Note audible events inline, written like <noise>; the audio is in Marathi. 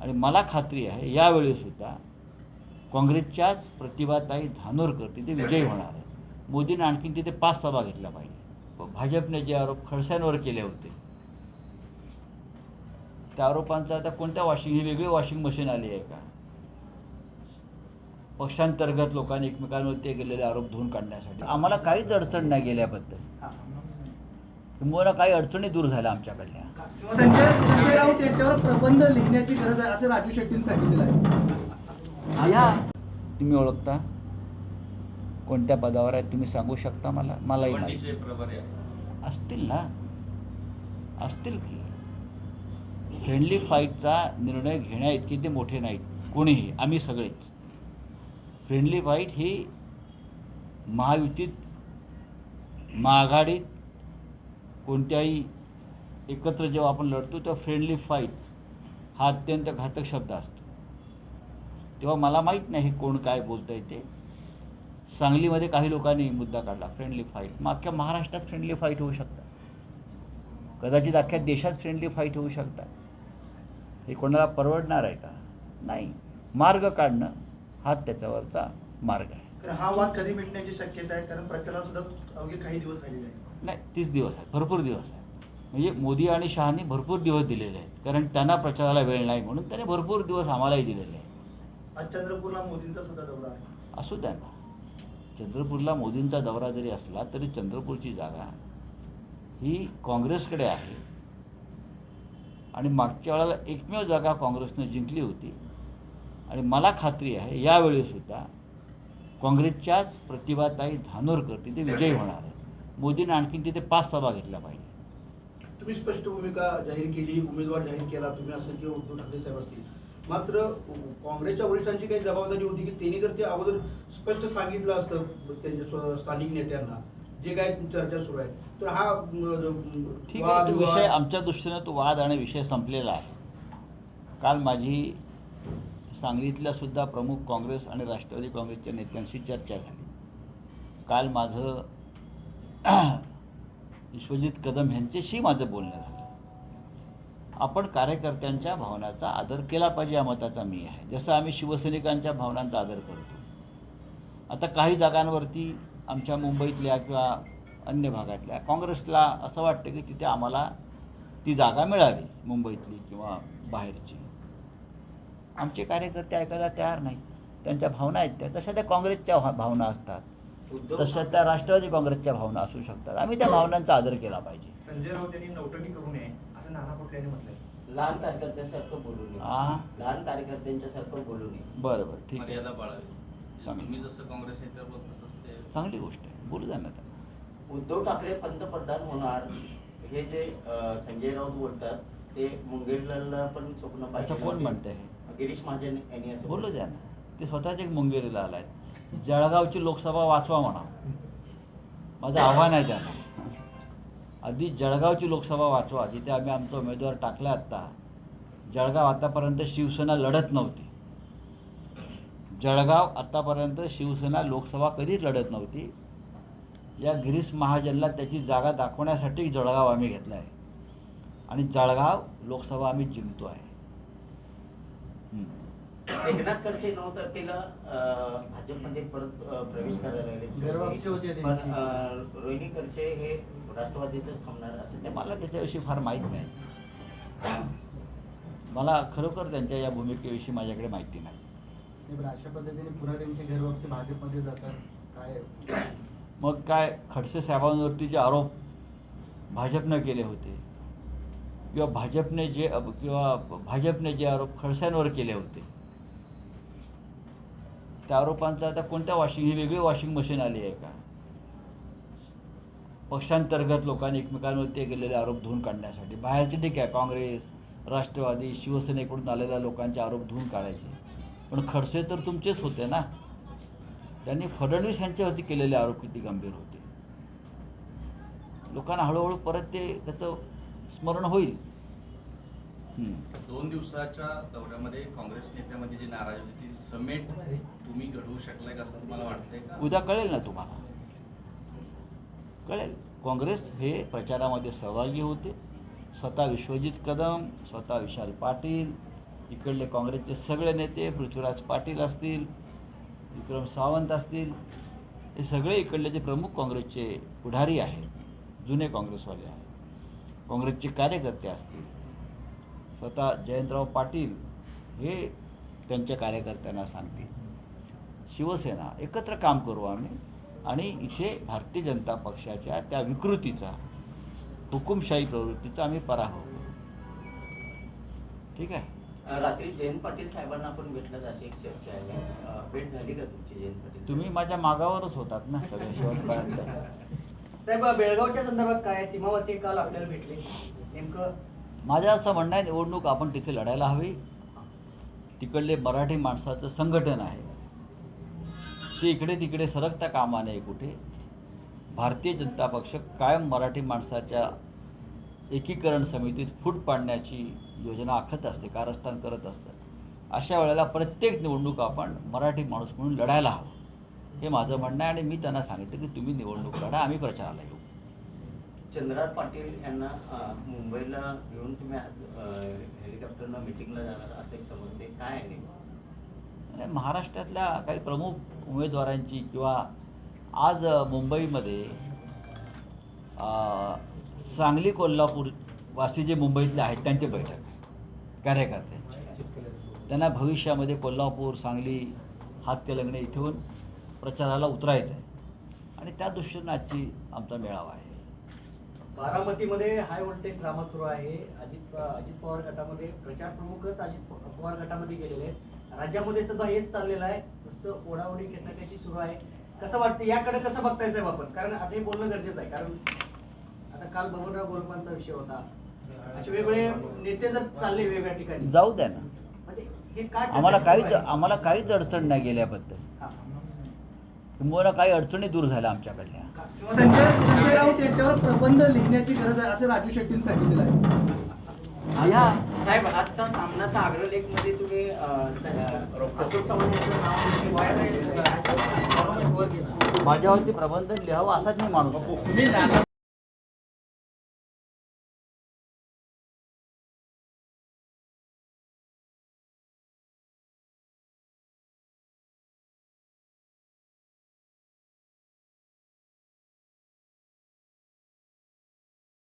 आणि मला खात्री आहे यावेळीसुद्धा काँग्रेसच्याच प्रतिभाताई धानोरकर तिथे विजयी होणार आहेत. मोदीने आणखीन तिथे पाच सभा घेतल्या पाहिजे. भाजपने जे आरोप खडसेंवर केले होते त्या आरोपांचा आता कोणत्या वॉशिंग ही वेगळी वॉशिंग मशीन आली आहे का? पक्षांतर्गत लोकांनी एकमेकांवरती केलेले आरोप धुवून काढण्यासाठी. आम्हाला काहीच अडचण नाही गेल्याबद्दल. किंबहुना काही अडचणी दूर झाल्या आमच्याकडल्या. संजय संजय राऊत यांच्यावर प्रबंध लिहिण्याची गरज आहे असं राजू शेट्टींनी सांगितलेलं आहे. या. तुम्ही ओळखता? कोणत्या पदावर आहे तुम्ही सांगू शकता मला? मलाही माहिती. असतील ना. असतील की. फ्रेंडली फाईटचा निर्णय घेण्या इतके ते मोठे नाहीत. कोणीही आम्ही सगळेच. फ्रेंडली फाईट ही महायुतीत महाआघाडीत कोणत्याही एकत्र जेव्हा आपण लढतो तेव्हा फ्रेंडली फाईट हा अत्यंत घातक शब्द असतो. तेव्हा मला माहीत नाही कोण काय बोलतं आहे ते. सांगलीमध्ये काही लोकांनी मुद्दा काढला फ्रेंडली फाईट मग अख्ख्या महाराष्ट्रात फ्रेंडली फाईट होऊ शकतात. कदाचित अख्ख्या देशात फ्रेंडली फाईट होऊ शकतात. हे कोणाला परवडणार आहे का? नाही. मार्ग काढणं हा त्याच्यावरचा मार्ग आहे. हा वाद कधी मिटण्याची शक्यता आहे? कारण प्रचाराला सुद्धा अवघे काही दिवस राहिलेले आहे नाही तीस दिवस आहेत. भरपूर दिवस आहेत. म्हणजे मोदी आणि शहानी भरपूर दिवस दिलेले आहेत. कारण त्यांना प्रचाराला वेळ नाही म्हणून त्याने भरपूर दिवस आम्हालाही दिलेले आहेत. आज चंद्रपूरला मोदींचा सुद्धा दौरा आहे. असू द्या ना. चंद्रपूरला मोदींचा दौरा जरी असला तरी चंद्रपूरची जागा ही काँग्रेसकडे आहे. आणि मागच्या वेळेला एकमेव जागा काँग्रेसनं जिंकली होती. आणि मला खात्री आहे यावेळीसुद्धा काँग्रेसच्याच प्रतिभाताई धानोरकर तिथे विजयी होणार आहेत. मोदीने आणखीन तिथे पाच सभा घेतल्या पाहिजे. तुम्ही स्पष्ट भूमिका जाहीर केली उमेदवार जाहीर केला तुम्ही असं किंवा उद्धव ठाकरे साहेब असतील. मात्र काँग्रेसच्या वरिष्ठांची काही जबाबदारी होती की त्यांनी जर ते अगोदर स्पष्ट सांगितलं असतं त्यांच्या स्थानिक नेत्यांना जे काय चर्चा सुरू आहे तर हा ठीक आहे तो विषय आमच्या दृष्टीनं तो वाद आणि विषय संपलेला आहे. काल माझी सांगलीतल्या सुद्धा प्रमुख काँग्रेस आणि राष्ट्रवादी काँग्रेसच्या नेत्यांशी चर्चा झाली. काल माझं <coughs> विश्वजित कदम यांच्याशी माझं बोलणं झालं. आपण कार्यकर्त्यांच्या भावनाचा आदर केला पाहिजे या मताचा मी आहे. जसं आम्ही शिवसैनिकांच्या भावनांचा आदर करतो. आता काही जागांवरती आमच्या मुंबईतल्या किंवा अन्य भागातल्या काँग्रेसला असं वाटतं की तिथे आम्हाला ती जागा मिळावी मुंबईतली किंवा बाहेरची. आमचे कार्यकर्ते ऐकायला तयार नाही त्यांच्या भावना आहेत त्या. तशा त्या काँग्रेसच्या भावना असतात. तशा त्या राष्ट्रवादी काँग्रेसच्या भावना असू शकतात. आम्ही त्या भावनांचा आदर केला पाहिजे. संजय राऊत यांनी नौटंकी करू नये असं नाना पटोले यांनी म्हटलंय. लहान कार्यकर्त्यांसारखं बोलू नये. आ? लहान कार्यकर्त्यांच्यासारखं बोलू नये. बरं बरं ठीक आहे. मर्यादा पाळावी. चांगलं. तुम्ही जसं काँग्रेस चांगली गोष्ट आहे. बोलू द्या ना त्यांना उद्धव ठाकरे पंतप्रधान होणार हे जे संजय राऊत बोलतात ते मुंगेरला पण स्वप्न असं पाहिजे कोण म्हणतंय? गिरीश महाजन यांनी असं बोलू द्या ना. ते स्वतःच एक मुंगेरीला आलाय जळगावची लोकसभा वाचवा म्हणा. माझं आव्हान आहे त्यांना. आधी जळगावची लोकसभा वाचवा. जिथे आम्ही आमचा उमेदवार टाकला आत्ता. जळगाव आतापर्यंत शिवसेना लढत नव्हती. जळगाव आतापर्यंत शिवसेना लोकसभा कधीच लढत नव्हती. या गिरीश महाजनला त्याची जागा दाखवण्यासाठी जळगाव आम्ही घेतला आहे. आणि जळगाव लोकसभा आम्ही जिंकतो आहे. एकनाथ खडसे नऊ तारखेला भाजपमध्ये परत प्रवेश करायला त्यांची. रोहिणी खडसे हे राष्ट्रवादीतच थांबणार असं ते ते मला त्याच्याविषयी फार माहीत नाही. मला खरोखर त्यांच्या या भूमिकेविषयी माझ्याकडे माहिती नाही. अशा पद्धतीने पुराऱ्यांची घरवापसी भाजपमध्ये जातात. काय? मग काय खडसे साहेबांवरती जे आरोप भाजपनं केले होते किंवा भाजपने जे किंवा भाजपने जे आरोप खडसेंवर केले होते त्या आरोपांचा आता कोणत्या वॉशिंग ही वेगळी वॉशिंग मशीन आली आहे का? पक्षांतर्गत लोकांनी एकमेकांवरती केलेले आरोप धुवून काढण्यासाठी. बाहेरचे ठीक आहे काँग्रेस राष्ट्रवादी शिवसेनेकडून आलेल्या लोकांचे आरोप धुवून काढायचे. पण खडसे तर तुमचेच होते ना. त्यांनी फडणवीस यांच्यावरती केलेले आरोप किती गंभीर होते. लोकांना हळूहळू परत ते त्याचं स्मरण होईल. दोन दिवसाच्या दौऱ्यामध्ये काँग्रेस नेत्यामध्ये जी नाराजी होती समेट तुम्ही घडवू शकलाय का असं तुम्हाला वाटतंय उद्या कळेल ना तुम्हाला. कळेल. काँग्रेस हे प्रचारामध्ये सहभागी होते. स्वतः विश्वजित कदम स्वतः विशाल पाटील इकडले काँग्रेसचे सगळे नेते पृथ्वीराज पाटील असतील विक्रम सावंत असतील हे सगळे इकडले जे प्रमुख काँग्रेसचे पुढारी आहेत जुने काँग्रेसवाले आहेत. काँग्रेसचे कार्यकर्ते असतील. स्वतः जयंतराव पाटील हे त्यांच्या कार्यकर्त्यांना सांगतील शिवसेना एकत्र काम करू आम्ही आणि इथे भारतीय जनता पक्षाच्या त्या विकृतीचा हुकुमशाही प्रवृत्तीचा आम्ही पराभव करू. ठीक आहे? रात्री जयंत पाटील साहेबांना आपण भेटलाच अशी एक चर्चा आहे. भेट झाली का तुमची जयंत पाटील? तुम्ही माझ्या मागावरच होतात ना सगळ्या शेवटपर्यंत. साहेब बेळगावच्या संदर्भात काय? सीमावासी काल आपल्याला भेटले? नेमकं? माझं असं म्हणणं आहे निवडणूक आपण तिथे लढायला हवी. तिकडले मराठी माणसाचं संघटन आहे. ते इकडे तिकडे सरकता कामा नये कुठे. भारतीय जनता पक्ष कायम मराठी माणसाच्या एकीकरण समितीत फूट पाडण्याची योजना आखत असते कारस्थान करत असतं. अशा वेळेला प्रत्येक निवडणूक आपण मराठी माणूस म्हणून लढायला हवं. हे माझं म्हणणं आहे आणि मी त्यांना सांगितलं की तुम्ही निवडणूक लढा आम्ही प्रचाराला येऊ. चंद्रराज पाटील यांना मुंबईला घेऊन तुम्ही आज हेलिकॉप्टरनं मिटिंगला जाणार असं एक समजते. काय आहे आणि महाराष्ट्रातल्या काही प्रमुख उमेदवारांची किंवा आज मुंबईमध्ये सांगली कोल्हापूर वासी जे मुंबईतले आहेत त्यांची बैठक आहे. कार्यकर्त्यांची. त्यांना भविष्यामध्ये कोल्हापूर सांगली हातकलंगणे इथून प्रचाराला उतरायचं आहे आणि त्या दृष्टीनं आजची आमचा मेळावा आहे. बारामतीमध्ये हाय व्होल्टेज ड्रामा सुरू आहे. अजित अजित पवार गटामध्ये प्रचार प्रमुखच अजित पवार गटामध्ये गेलेले आहेत. राज्यामध्ये सुद्धा हेच चाललेलं आहे. नुसतं ओढाओढी खेचाखेची सुरू आहे. कसं वाटतं? याकडे कसं बघताय साहेब आपण? कारण आता हे बोलणं गरजेचं आहे. कारण आता काल बबनराव गोलमांचा विषय होता. असे वेगवेगळे नेते जर चालले वेगवेगळ्या ठिकाणी. जाऊ द्या ना. म्हणजे हे काय आम्हाला काहीच? आम्हाला काहीच अडचण नाही गेल्याबद्दल. किंबहुना काही अडचणी दूर झाल्या आमच्याकडल्या का- किंवा- संजय संजय राऊत यांच्यावर प्रबंध लिहिण्याची गरज आहे असं राजू शेट्टींनी सांगितलेलं आहे या साहेब आजचा सामनाचा अग्रलेखमध्ये तुम्ही चव्हाण यांचं नाव माझ्यावरती प्रबंध लिहावं असाच मी माणूस आहे.